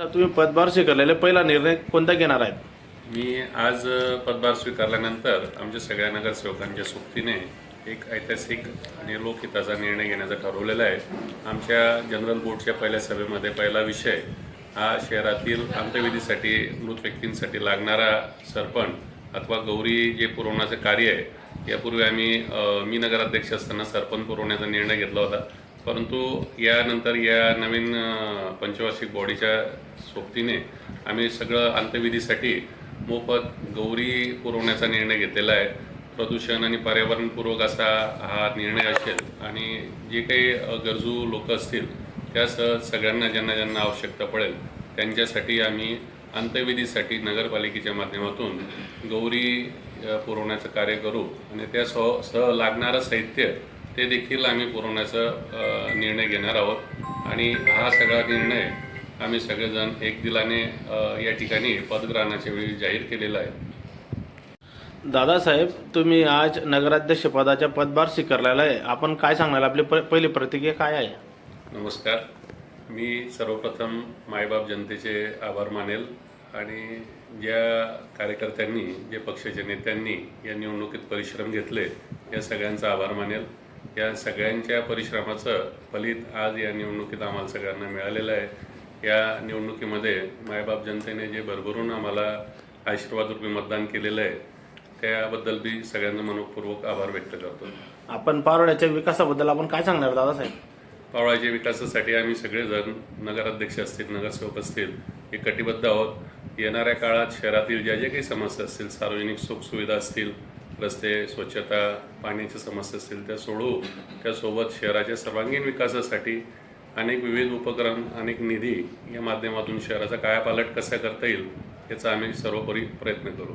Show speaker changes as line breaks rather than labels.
तुम्ही पदभार स्वीकारलेले पहिला निर्णय कोणता घेणार आहेत?
मी आज पदभार स्वीकारल्यानंतर आमच्या सगळ्या नगरसेवकांच्या सोबतीने एक ऐतिहासिक आणि लोकहिताचा निर्णय घेण्याचा ठरवलेला आहे. आमच्या जनरल बोर्डच्या पहिल्या सभेमध्ये पहिला विषय हा शहरातील अंत्यविधीसाठी मृत व्यक्तींसाठी लागणारा सरपण अथवा गौरी जे पुरवण्याचं कार्य आहे यापूर्वी आम्ही मी नगराध्यक्ष असताना सरपण पुरवण्याचा निर्णय घेतला होता. परंतु यानंतर या नवीन पंचवार्षिक बॉडीच्या सोबतीने आम्ही सगळं अंत्यविधीसाठी मोफत गौरी पुरवण्याचा निर्णय घेतलेला आहे. प्रदूषण आणि पर्यावरणपूर्वक असा हा निर्णय असेल आणि जे काही गरजू लोक असतील त्यासह सगळ्यांना ज्यांना ज्यांना आवश्यकता पडेल त्यांच्यासाठी आम्ही अंत्यविधीसाठी नगरपालिकेच्या माध्यमातून गौरी पुरवण्याचं कार्य करू आणि त्या सह सह लागणारं साहित्य ते देखील आम्ही पुरवण्याचा निर्णय घेणार आहोत. आणि हा सगळा निर्णय आम्ही सगळेजण एक दिलाने या ठिकाणी पदग्रहणाच्या वेळी जाहीर केलेला आहे.
दादासाहेब तुम्ही आज नगराध्यक्ष पदाच्या पदभार स्वीकारलेला आहे. आपण काय सांगणार? आपली प पहिली प्रतिक्रिया काय आहे?
नमस्कार. मी सर्वप्रथम मायबाप जनतेचे आभार मानेल आणि ज्या कार्यकर्त्यांनी जे पक्षाच्या नेत्यांनी या निवडणुकीत परिश्रम घेतले या सगळ्यांचा आभार मानेल. या सगळ्यांच्या परिश्रमाचं फलित आज या निवडणुकीत आम्हाला सगळ्यांना मिळालेलं आहे. या निवडणुकीमध्ये मायबाप जनतेने जे भरभरून आम्हाला आशीर्वादरूपी मतदान केलेलं आहे त्याबद्दल मी सगळ्यांना मनपूर्वक आभार व्यक्त करतो.
आपण पारोड्याच्या विकासाबद्दल आपण काय सांगणार दादासाहेब?
पावळाच्या विकासासाठी आम्ही सगळेजण नगराध्यक्ष असतील नगरसेवक असतील हे कटिबद्ध आहोत. येणाऱ्या काळात शहरातील ज्या ज्या काही समस्या असतील सार्वजनिक सुखसुविधा असतील रस्ते स्वच्छता पाण्याच्या समस्या असतील त्या सोडवू. त्यासोबत शहराच्या सर्वांगीण विकासासाठी अनेक विविध उपक्रम अनेक निधी या माध्यमातून शहराचा कायापालट कसा करता येईल याचा आम्ही सर्वोपरी प्रयत्न करू.